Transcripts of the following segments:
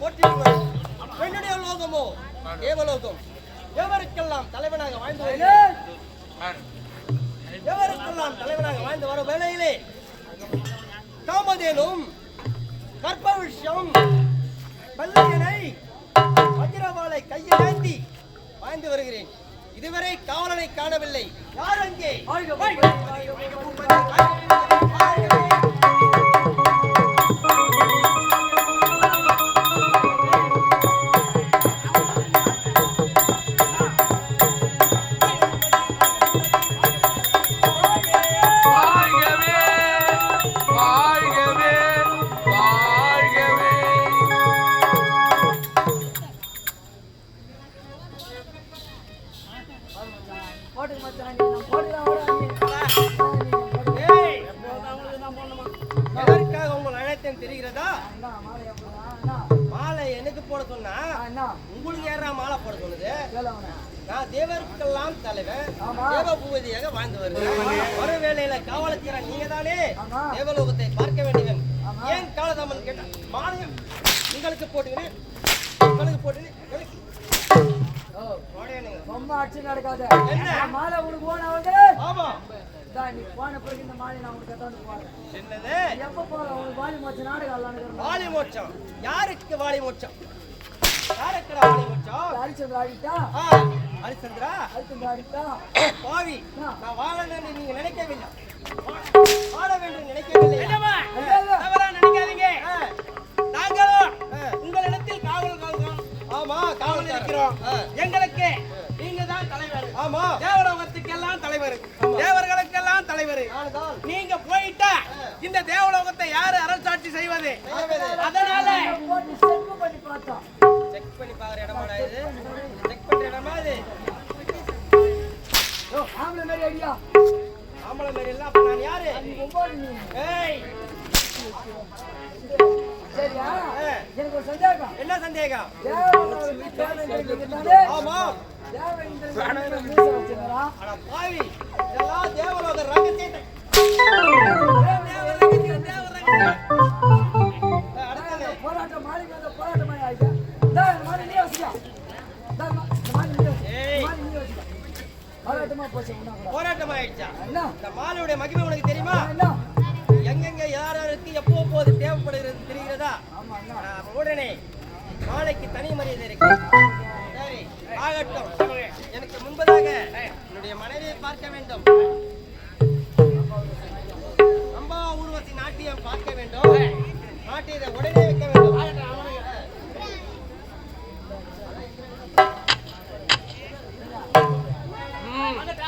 போற்றிடுங்கள் என்னுடைய லோகமோ? தேவலோகம். எவருக்கெல்லாம் தலைவனாக வாழ்ந்து எவருக்கெல்லாம் தலைவனாக வாழ்ந்து வரும்? வேளையிலே காமதேனும் கற்ப விஷயம் பல்லையனை வஜ்ரவாளை கையில் ஏந்தி வாழ்ந்து வருகிறேன். இதுவரை காவலனை காணவில்லை. யார் அங்கே? எதற்காக உங்கள் அழைத்தேன் தெரிகிறதா? மாலை எனக்கு போட சொன்னா உங்களுக்கு யாரா மாலை போட சொன்னது? நான் தேவருக்கெல்லாம் தலைவன் தேவ பூபதியாக வாழ்ந்து வருகிறேன். ஒரு வேளையில காவலத்திற நீங்க தானே ஆமா. தேவலோகத்தை பார்க்க வேண்டியவன். ஏன் காலதாமன் கேட்டா? மாலையம் உங்களுக்கு போட்டுக்கிறேன். உங்களுக்கு போட்டுக்கிறேன். ரொம்ப அடிச்சு நடக்காத. மாலை உனக்கு போன வந்து ஆமா. நீ போன பிறகு இந்த மாலை நான் உனக்கு கத்தாந்து போறேன் என்னது? எப்ப போற? உனக்கு வாலி மச்ச நாடகம் விளாண்டுக்கிறேன் வாலி யாருக்கு வாலி மோட்சம் யாருக்கு வாலி மோட்சம் ஹரிச்சந்திர ஆடிட்டா? ஹரிச்சந்திரா ஹரிச்சந்திர ஆடிட்டா? பாவி ஆ. நான் வாழணும்னு நீங்க நினைக்கவில்லை. வாழ வேண்டும் நினைக்கவில்லை. செய்வது. அதனால பண்ணி பார்த்தோம் செக் பண்ணி பாக்குற இடமாடா இது. செக் பண்ற இடமா இது? ஆம்பளை மாதிரி ஐடியா ஆம்பளை மாதிரி எல்லாம் அப்ப நான் யாரு? நீ ஒவ்வொரு நீ. ஏய். சரியா? ஆ. எனக்கு ஒரு சந்தேகம். என்ன சந்தேகம்? ஆமா. பாவி இதெல்லாம் தேவலோக ரகசியத்தை. இந்தா, இந்த மாதிரி நீ வச்சுக்கோ இந்தா, இந்த மா- இந்த மாதிரி நீ வச்சுக்கோ. ஏய். இந்த மாதிரி நீ வச்சுக்கோ. போராட்டமா போச்சு உன்னா கூட. போராட்டம் ஆயிடுச்சா? என்ன? இந்த மாலையுடைய மகிமை உனக்கு தெரியுமா? என்ன? எங்கெங்க யார் யாருக்கு எப்போ போது தேவைப்படுகிறது தெரிகிறதா உடனே மாலைக்கு தனி மரியாதை இருக்கு. சரி ஆகட்டும். எனக்கு முன்பதாக என்னுடைய மனைவியை பார்க்க வேண்டும். அம்பா ஊர்வசி நாட்டியம் பார்க்க வேண்டும். நாட்டியத்தை உடனே வைக்க வேண்டும். மனம்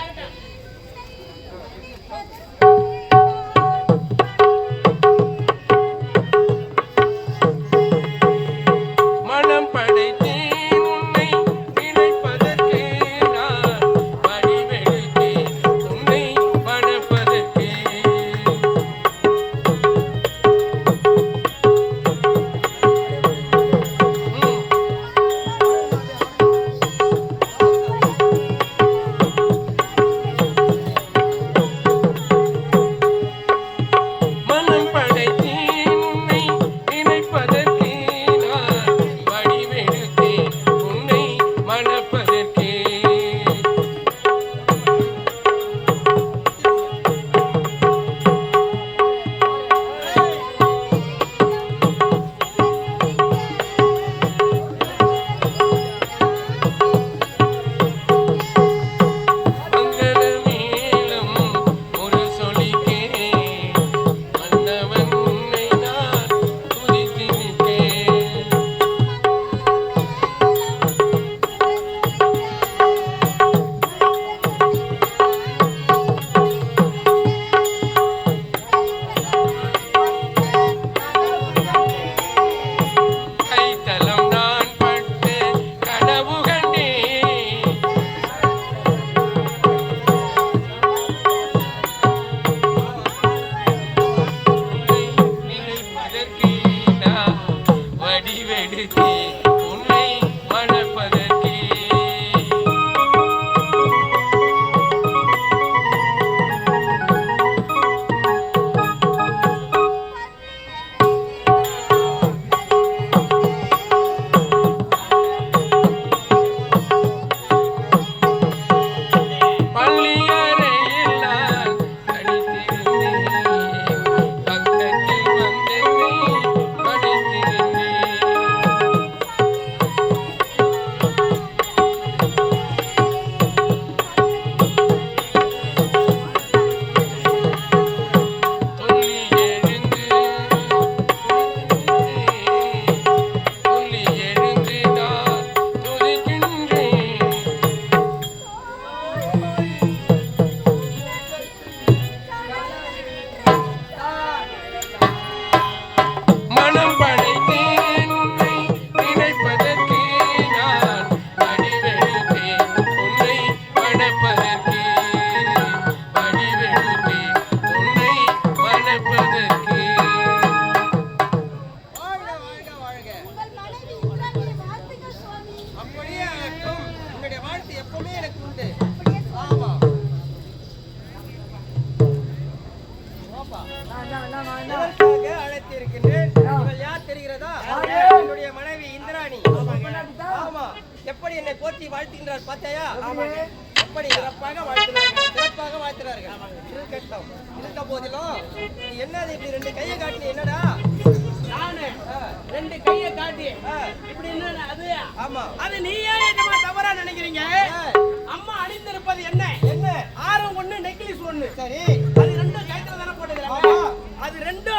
போற்றி வாழ்த்துகின்றார் பார்த்தாயா? ஆமாங்க. எப்படி சிறப்பாக வாழ்த்துறார்கள் சிறப்பாக வாழ்த்துறார்கள் இருக்கட்டும். இருந்த போதிலும் நீ என்னது இப்படி ரெண்டு கையை காட்டி என்னடா? நானு. ரெண்டு கையை காட்டி. இப்படி என்ன அது? ஆமா. அது நீயே என்னமா தவறா நினைக்கிறீங்க? அம்மா அணிந்திருப்பது என்ன? என்ன? ஆரம் ஒண்ணு நெக்லஸ் ஒண்ணு. சரி. அது ரெண்டும் கைத்துல தானே போட்டுக்கிறாங்க. அது ரெண்டும்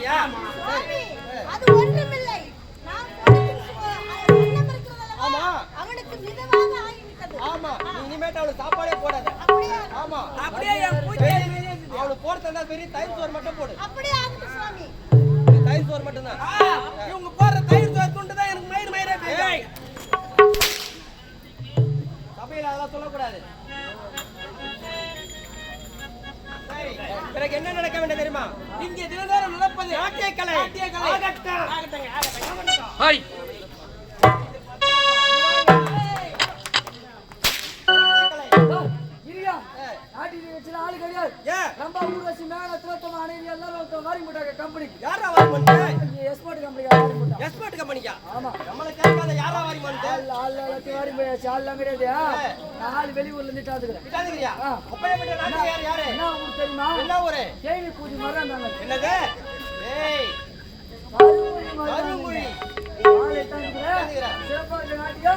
சரி. அது ஒன்றுமில்லை. ஆமா. அவனுக்கு மிதமாக ஆகிவிட்டது. ஆமா. நீ இனிமேட்டு அவளுக்கு சாப்பாடே போடாத. அப்படியே? ஆமா. அப்படியே அவளுக்கு போட தந்தா பெரிய தயிர் சோறு மட்டும் போடு. அப்படியே தயிர் சோறு மட்டும்தான். ஆ, இவங்க போடுற ஆள்லாம் கிடையாது நாலு வெளியூர்ல இருந்து டாத்துக்கிறேன் என்ன ஊர் தெரியுமா? என்ன ஊரு? தேவி பூஜை மாதிரி என்னது? சிறப்பாக நாட்டியா